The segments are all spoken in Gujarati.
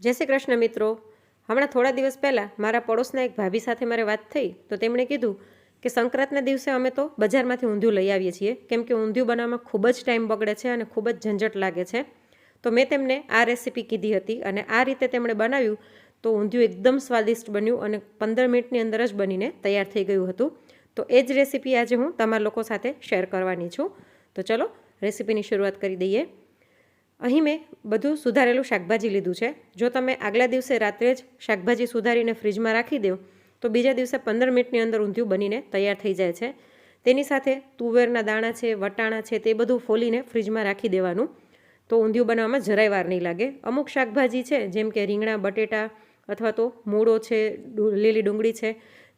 જય શ્રી કૃષ્ણ મિત્રો. હમણાં થોડા દિવસ પહેલાં મારા પડોશના એક ભાભી સાથે મારે વાત થઈ, તો તેમણે કીધું કે સંક્રાંતના દિવસે અમે તો બજારમાંથી ઊંધિયું લઈ આવીએ છીએ, કેમ કે ઊંધિયું બનાવવામાં ખૂબ જ ટાઈમ બગડે છે અને ખૂબ જ ઝંઝટ લાગે છે. તો મેં તેમને આ રેસીપી કીધી હતી અને આ રીતે તેમણે બનાવ્યું તો ઊંધિયું એકદમ સ્વાદિષ્ટ બન્યું અને પંદર મિનિટની અંદર જ બનીને તૈયાર થઈ ગયું હતું. તો એ જ રેસીપી આજે હું તમારા લોકો સાથે શેર કરવાની છું. તો ચલો રેસીપીની શરૂઆત કરી દઈએ. અહીં મેં બધું સુધારેલું શાકભાજી લીધું છે. જો તમે આગલા દિવસે રાત્રે જ શાકભાજી સુધારીને ફ્રીજમાં રાખી દો, તો બીજા દિવસે પંદર મિનિટની અંદર ઊંધિયું બનીને તૈયાર થઈ જાય છે. તેની સાથે તુવેરના દાણા છે, વટાણા છે, તે બધું ફોલીને ફ્રીજમાં રાખી દેવાનું. તો ઊંધિયું બનાવવામાં જરાય વાર નહીં લાગે. અમુક શાકભાજી છે, જેમ કે રીંગણા, બટેટા અથવા તો મૂળો છે લીલી ડુંગળી છે,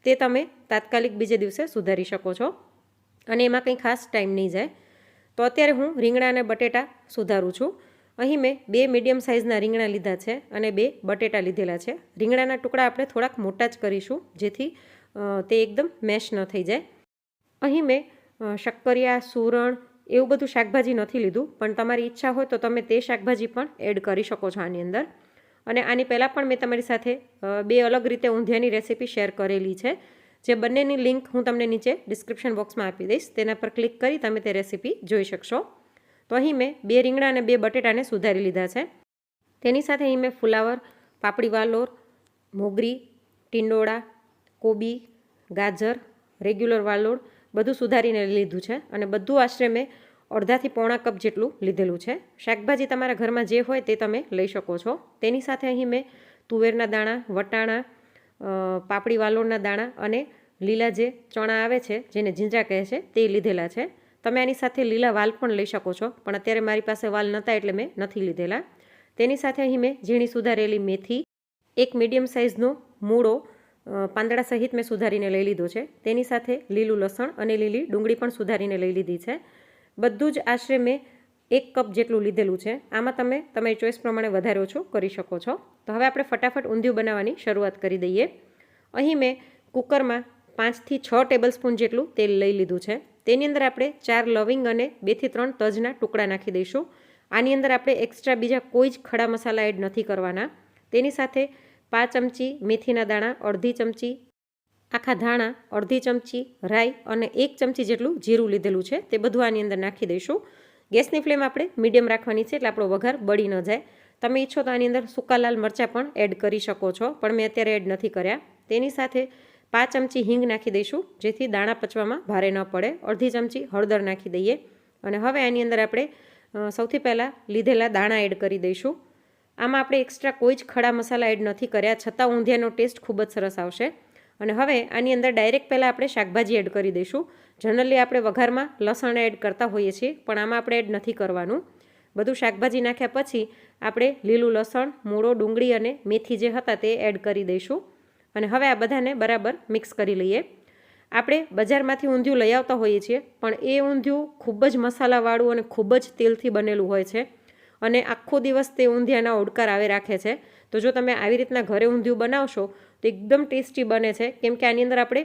તે તમે તાત્કાલિક બીજે દિવસે સુધારી શકો છો. અને એમાં કંઈ ખાસ ટાઈમ નહીં જાય. તો અત્યારે હું રીંગણા અને બટેટા સુધારું છું. અહીં મેં બે મીડિયમ સાઇઝના રીંગણા લીધા છે અને બે બટેટા લીધેલા છે. રીંગણાના ટુકડા આપણે થોડાક મોટા જ કરીશું, જેથી તે એકદમ મેશ ન થઈ જાય. અહીં મેં શક્કરિયા, સુરણ એવું બધું શાકભાજી નથી લીધું, પણ તમારી ઈચ્છા હોય તો તમે તે શાકભાજી પણ એડ કરી શકો છો આની અંદર. અને આની પહેલાં પણ મેં તમારી સાથે બે અલગ રીતે ઊંધિયાની રેસીપી શેર કરેલી છે. જે બંનેની લિંક હું તમને નીચે ડિસ્ક્રિપ્શન બોક્સમાં આપી દઈશ. તેના પર ક્લિક કરી તમે તે રેસીપી જોઈ શકશો. તો અહીં મેં બે રીંગણા અને બે બટેટાને સુધારી લીધા છે. તેની સાથે અહીં મેં ફુલાવર, પાપડી વાલોર, મોગરી, ટીંડોળા, કોબી, ગાજર, રેગ્યુલર વાલોળ બધું સુધારીને લીધું છે અને બધું આશરે મેં અડધાથી પોણા કપ જેટલું લીધેલું છે. શાકભાજી તમારા ઘરમાં જે હોય તે તમે લઈ શકો છો. તેની સાથે અહીં મેં તુવેરના દાણા, વટાણા પાપડી વાલોળના દાણા અને લીલા જે ચણા આવે છે, જેને જીંજા કહે છે, તે લીધેલા છે. તમે આની સાથે લીલા વાલ પણ લઈ શકો છો, પણ અત્યારે મારી પાસે વાલ નહોતા એટલે મેં નથી લીધેલા. તેની સાથે અહીં મેં ઝીણી સુધારેલી મેથી, એક મીડિયમ સાઇઝનો મૂળો પાંદડા સહિત મેં સુધારીને લઈ લીધો છે. તેની સાથે લીલું લસણ અને લીલી ડુંગળી પણ સુધારીને લઈ લીધી છે. બધું જ આશરે મેં એક કપ જેટલું લીધેલું છે. આમાં તમે તમારી ચોઈસ પ્રમાણે વધારે ઓછું કરી શકો છો. તો હવે આપણે ફટાફટ ઊંધિયું બનાવવાની શરૂઆત કરી દઈએ. અહીં મેં કુકરમાં પાંચથી છ ટેબલ સ્પૂન જેટલું તેલ લઈ લીધું છે. તેની અંદર આપણે ચાર લવિંગ અને બેથી ત્રણ તજના ટુકડા નાખી દઈશું. આની અંદર આપણે એક્સ્ટ્રા બીજા કોઈ જ ખડા મસાલા એડ નથી કરવાના. તેની સાથે પાંચ ચમચી મેથીના દાણા, અડધી ચમચી આખા ધાણા, અડધી ચમચી રાઈ અને એક ચમચી જેટલું જીરું લીધેલું છે. તે બધું આની અંદર નાખી દઈશું. ગેસની ફ્લેમ આપણે મીડિયમ રાખવાની છે એટલે આપણો વઘાર બળી ન જાય. તમે ઈચ્છો તો આની અંદર સૂકા લાલ મરચાં પણ એડ કરી શકો છો, પણ મેં અત્યારે એડ નથી કર્યા. તેની સાથે પાંચ ચમચી હિંગ નાખી દઈશું, જેથી દાણા પચવામાં ભારે ન પડે. અડધી ચમચી હળદર નાખી દઈએ. અને હવે આની અંદર આપણે સૌથી પહેલાં લીધેલા દાણા એડ કરી દઈશું. આમાં આપણે એક્સ્ટ્રા કોઈ જ ખડા મસાલા એડ નથી કર્યા, છતાં ઊંધિયાનો ટેસ્ટ ખૂબ જ સરસ આવશે. અને હવે આની અંદર ડાયરેક્ટ પહેલાં આપણે શાકભાજી એડ કરી દઈશું. જનરલી આપણે વઘારમાં લસણ એડ કરતા હોઈએ છીએ, પણ આમાં આપણે એડ નથી કરવાનું. બધું શાકભાજી નાખ્યા પછી આપણે લીલું લસણ, મૂળો, ડુંગળી અને મેથી જે હતા તે એડ કરી દઈશું. અને હવે આ બધાને બરાબર મિક્સ કરી લઈએ. આપણે બજારમાંથી ઊંધિયું લઈ આવતા હોઈએ છીએ, પણ એ ઊંધિયું ખૂબ જ મસાલાવાળું અને ખૂબ જ તેલથી બનેલું હોય છે અને આખો દિવસ તે ઊંધિયાના ઓડકાર આવે રાખે છે. તો જો તમે આવી રીતના ઘરે ઊંધિયું બનાવશો, તો એકદમ ટેસ્ટી બને છે. કેમ કે આની અંદર આપણે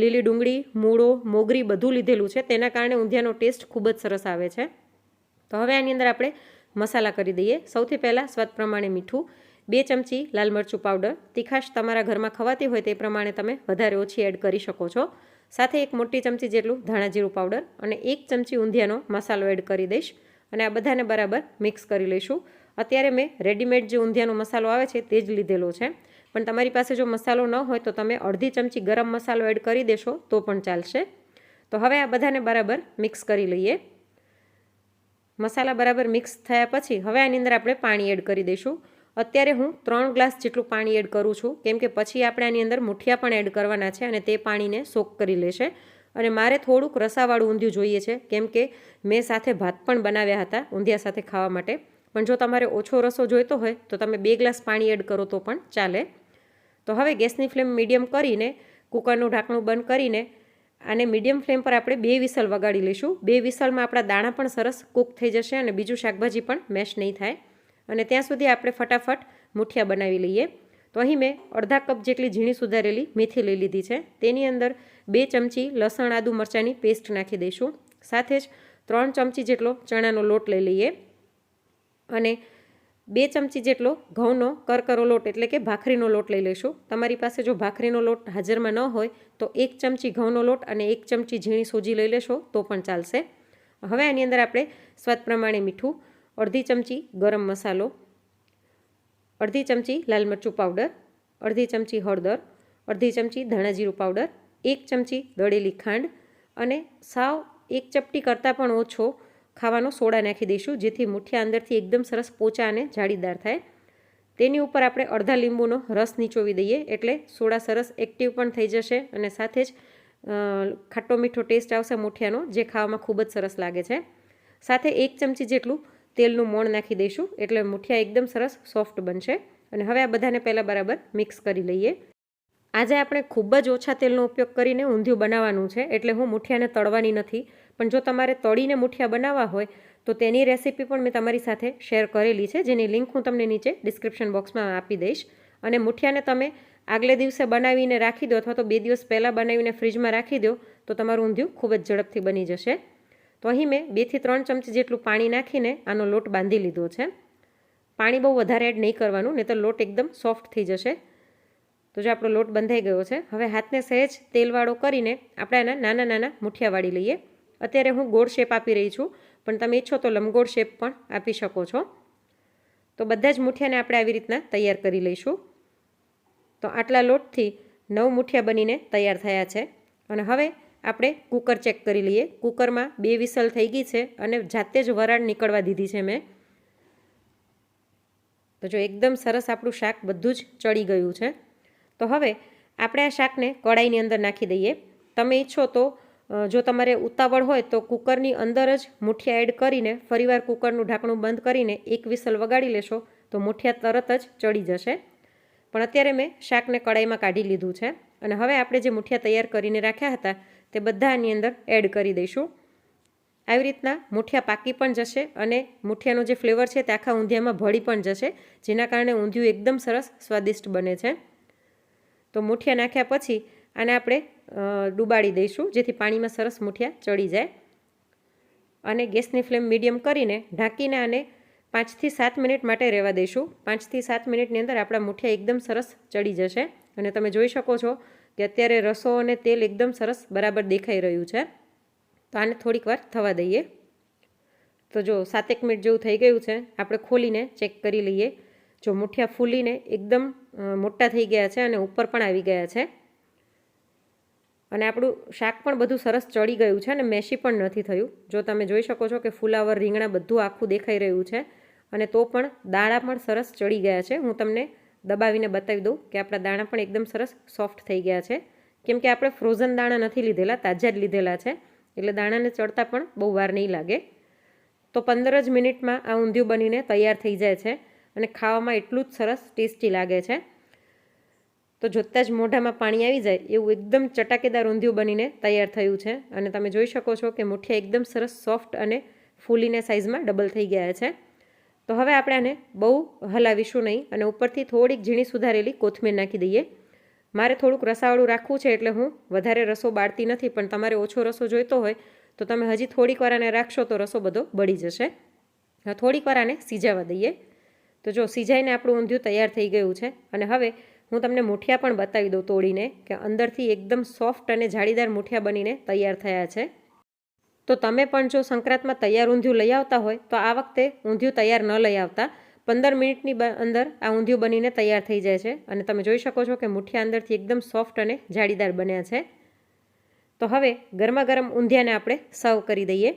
લીલી ડુંગળી, મૂળો, મોગરી બધું લીધેલું છે. તેના કારણે ઊંધિયાનો ટેસ્ટ ખૂબ જ સરસ આવે છે. તો હવે આની અંદર આપણે મસાલા કરી દઈએ. સૌથી પહેલાં સ્વાદ પ્રમાણે મીઠું બે ચમચી લાલ મરચું પાવડર, તીખાશ તમારા ઘરમાં ખવાતી હોય તે પ્રમાણે તમે વધારે ઓછી એડ કરી શકો છો. સાથે એક મોટી ચમચી જેટલું ધાણા જીરું પાવડર અને એક ચમચી ઊંધિયાનો મસાલો એડ કરી દઈશ અને આ બધાને બરાબર મિક્સ કરી લઈશું. અત્યારે મેં રેડીમેડ જે ઊંધિયાનો મસાલો આવે છે તે જ લીધેલો છે. પણ તમારી પાસે જો મસાલો ન હોય તો તમે અડધી ચમચી ગરમ મસાલો એડ કરી દેશો તો પણ ચાલશે. તો હવે આ બધાને બરાબર મિક્સ કરી લઈએ. મસાલા બરાબર મિક્સ થયા પછી હવે આની અંદર આપણે પાણી એડ કરી દઈશું. અત્યારે હું ત્રણ ગ્લાસ જેટલું પાણી એડ કરું છું. કેમ કે પછી આપણે આની અંદર મુઠિયા પણ એડ કરવાના છે અને તે પાણીને સોક કરી લેશે. અને મારે થોડુંક રસાવાળું ઊંધિયું જોઈએ છે. કેમ કે મેં સાથે ભાત પણ બનાવ્યા હતા ઊંધિયા સાથે ખાવા માટે. પણ જો તમારે ઓછો રસો જોઈતો હોય તો તમે બે ગ્લાસ પાણી એડ કરો તો પણ ચાલે. તો હવે ગેસની ફ્લેમ મીડિયમ કરીને, કુકરનું ઢાંકણું બંધ કરીને આને મીડિયમ ફ્લેમ પર આપણે બે વિસલ વગાડી લઈશું. બે વિસલમાં આપણા દાણા પણ સરસ કૂક થઈ જશે અને બીજું શાકભાજી પણ મેશ નહીં થાય. અને ત્યાં સુધી આપણે ફટાફટ મુઠિયા બનાવી લઈએ. તો અહીં મેં અડધા કપ જેટલી ઝીણી સુધારેલી મેથી લઈ લીધી છે. તેની અંદર બે ચમચી લસણ, આદુ મરચાંની પેસ્ટ નાખી દઈશું. સાથે જ ત્રણ ચમચી જેટલો ચણાનો લોટ લઈ લઈએ અને બે ચમચી જેટલો ઘઉંનો કરકરો લોટ, એટલે કે ભાખરીનો લોટ લઈ લઈશું. તમારી પાસે જો ભાખરીનો લોટ હાજરમાં ન હોય, તો એક ચમચી ઘઉંનો લોટ અને એક ચમચી ઝીણી સોજી લઈ લેશો તો પણ ચાલશે. હવે આની અંદર આપણે સ્વાદ પ્રમાણે મીઠું અડધી ચમચી ગરમ મસાલો, અડધી ચમચી લાલ મરચું પાવડર અડધી ચમચી હળદર, અડધી ચમચી ધાણા જીરું પાવડર એક ચમચી દળેલી ખાંડ અને સાવ એક ચપટી કરતાં પણ ઓછો ખાવાનો સોડા નાખી દઈશું, જેથી મુઠ્યા અંદરથી એકદમ સરસ પોચા અને જાળીદાર થાય. તેની ઉપર આપણે અડધા લીંબુનો રસ નીચોવી દઈએ, એટલે સોડા સરસ એક્ટિવ પણ થઈ જશે અને સાથે જ ખાટો મીઠો ટેસ્ટ આવશે મુઠિયાનો જે ખાવામાં ખૂબ જ સરસ લાગે છે. સાથે એક ચમચી જેટલું તેલનું મોણ નાખી દઈશું. એટલે મુઠિયા એકદમ સરસ સોફ્ટ બનશે. અને હવે આ બધાને પહેલાં બરાબર મિક્સ કરી લઈએ. આજે આપણે ખૂબ જ ઓછા તેલનો ઉપયોગ કરીને ઊંધિયું બનાવવાનું છે. એટલે હું મુઠિયાને તળવાની નથી. પણ જો તમારે તળીને મુઠિયા બનાવવા હોય, તો તેની રેસીપી પણ મેં તમારી સાથે શેર કરેલી છે. જેની લિંક હું તમને નીચે ડિસ્ક્રિપ્શન બોક્સમાં આપી દઈશ. અને મુઠિયાને તમે આગલે દિવસે બનાવીને રાખી દો અથવા તો બે દિવસ પહેલાં બનાવીને ફ્રીજમાં રાખી દો, તો તમારું ઊંધિયું ખૂબ જ ઝડપથી બની જશે. તો અહીં મેં બેથી ત્રણ ચમચી જેટલું પાણી નાખીને આનો લોટ બાંધી લીધો છે. પાણી બહુ વધારે એડ નહીં કરવાનું નહીં તો લોટ એકદમ સોફ્ટ થઈ જશે. તો જો આપણો લોટ બંધાઈ ગયો છે, હવે હાથને સહેજ તેલવાળો કરીને આપણે આના નાના નાના મુઠિયા વાળી લઈએ. અત્યારે હું ગોળ શેપ આપી રહી છું, પણ તમે ઈચ્છો તો લંબગોળ શેપ પણ આપી શકો છો. તો બધા જ મુઠિયાને આપણે આવી રીતના તૈયાર કરી લઈશું. તો આટલા લોટથી નવ મુઠિયા બનીને તૈયાર થયા છે. અને હવે આપણે કુકર ચેક કરી લઈએ. કુકરમાં બે વિસલ થઈ ગઈ છે અને જાતે જ વરાળ નીકળવા દીધી છે મેં. તો જો એકદમ સરસ આપણું શાક બધું જ ચડી ગયું છે. તો હવે આપણે આ શાકને કડાઈની અંદર નાખી દઈએ. તમે ઈચ્છો તો જો તમારે ઉતાવળ હોય તો કુકરની અંદર જ મુઠિયા એડ કરીને, ફરીવાર કુકરનું ઢાંકણું બંધ કરીને એક વિસલ વગાડી લેશો તો મુઠિયા તરત જ ચડી જશે. પણ અત્યારે મેં શાકને કડાઈમાં કાઢી લીધું છે. અને હવે આપણે જે મુઠિયા તૈયાર કરીને રાખ્યા હતા તે બધા આની અંદર એડ કરી દઈશું. આવી રીતના મુઠિયા પાકી પણ જશે અને મુઠિયાનો જે ફ્લેવર છે તે આખા ઊંધિયામાં ભળી પણ જશે, જેના કારણે ઊંધિયું એકદમ સરસ સ્વાદિષ્ટ બને છે. તો મુઠિયા નાખ્યા પછી આને આપણે ડૂબાડી દઈશું, જેથી પાણીમાં સરસ મુઠિયા ચડી જાય. અને ગેસની ફ્લેમ મીડિયમ કરીને ઢાંકીને આને પાંચથી સાત મિનિટ માટે રહેવા દઈશું. પાંચથી સાત મિનિટની અંદર આપણા મુઠિયા એકદમ સરસ ચડી જશે. અને તમે જોઈ શકો છો કે અત્યારે રસો અને તેલ એકદમ સરસ બરાબર દેખાઈ રહ્યું છે. તો આને થોડીક વાર થવા દઈએ. તો જો સાતેક મિનિટ જેવું થઈ ગયું છે, આપણે ખોલીને ચેક કરી લઈએ. જો મુઠિયા ફૂલીને એકદમ મોટા થઈ ગયા છે અને ઉપર પણ આવી ગયા છે. અને આપણું શાક પણ બધું સરસ ચડી ગયું છે અને મેશી પણ નથી થયું. જો તમે જોઈ શકો છો કે ફુલાવર, રીંગણા બધું આખું દેખાઈ રહ્યું છે અને તો પણ દાણા પણ સરસ ચડી ગયા છે. હું તમને દબાવીને બતાવી દઉં કે આપણા દાણા પણ એકદમ સરસ સોફ્ટ થઈ ગયા છે. કેમ કે આપણે ફ્રોઝન દાણા નથી લીધેલા, તાજા જ લીધેલા છે. એટલે દાણાને ચડતા પણ બહુ વાર નહીં લાગે. તો પંદર જ મિનિટમાં આ ઊંધિયું બનીને તૈયાર થઈ જાય છે અને ખાવામાં એટલું જ સરસ ટેસ્ટી લાગે છે. તો જોતાં જ મોઢામાં પાણી આવી જાય એવું એકદમ ચટાકેદાર ઊંધિયું બનીને તૈયાર થયું છે. અને તમે જોઈ શકો છો કે મુઠિયા એકદમ સરસ સોફ્ટ અને ફૂલીને સાઇઝમાં ડબલ થઈ ગયા છે. તો હવે આપણે આને બહુ હલાવીશું નહીં અને ઉપરથી થોડીક ઝીણી સુધારેલી કોથમીર નાખી દઈએ. મારે થોડુંક રસાવાળું રાખવું છે એટલે હું વધારે રસો બાળતી નથી, પણ તમારે ઓછો રસો જોઈતો હોય તો તમે હજી થોડીક વાર આને રાખશો તો રસો બધો બળી જશે. થોડીક વાર આને સીજાવા દઈએ. તો જો સીજાઈને આપણું ઊંધિયું તૈયાર થઈ ગયું છે અને હવે હું તમને મુઠિયા પણ બતાવી દઉં તોડીને કે અંદરથી એકદમ સોફ્ટ અને જાળીદાર મુઠિયા બનીને તૈયાર થયા છે. તો તમે પણ જો સંક્રાંતમાં તૈયાર ઊંધિયું લઈ આવતા હોય, તો આ વખતે ઊંધિયું તૈયાર ન લઈ આવતા. પંદર મિનિટની અંદર આ ઊંધિયું બનીને તૈયાર થઈ જાય છે. અને તમે જોઈ શકો છો કે મુઠ્યા અંદરથી એકદમ સોફ્ટ અને જાળીદાર બન્યા છે. તો હવે ગરમા ગરમ ઊંધિયાને આપણે સર્વ કરી દઈએ.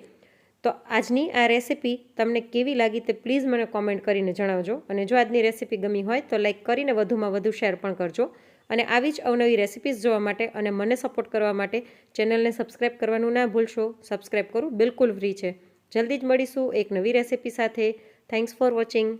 તો આજની આ રેસીપી તમને કેવી લાગી તે પ્લીઝ મને કોમેન્ટ કરીને જણાવજો. અને જો આજની રેસીપી ગમી હોય તો લાઈક કરીને વધુમાં વધુ શેર પણ કરજો. અને આવી જ અવનવી રેસિપીઝ જોવા માટે અને મને સપોર્ટ કરવા માટે ચેનલને સબસ્ક્રાઈબ કરવાનું ના ભૂલશો. સબસ્ક્રાઈબ કરવું બિલકુલ ફ્રી છે. જલ્દી જ મળીશું એક નવી રેસિપી સાથે. Thanks for watching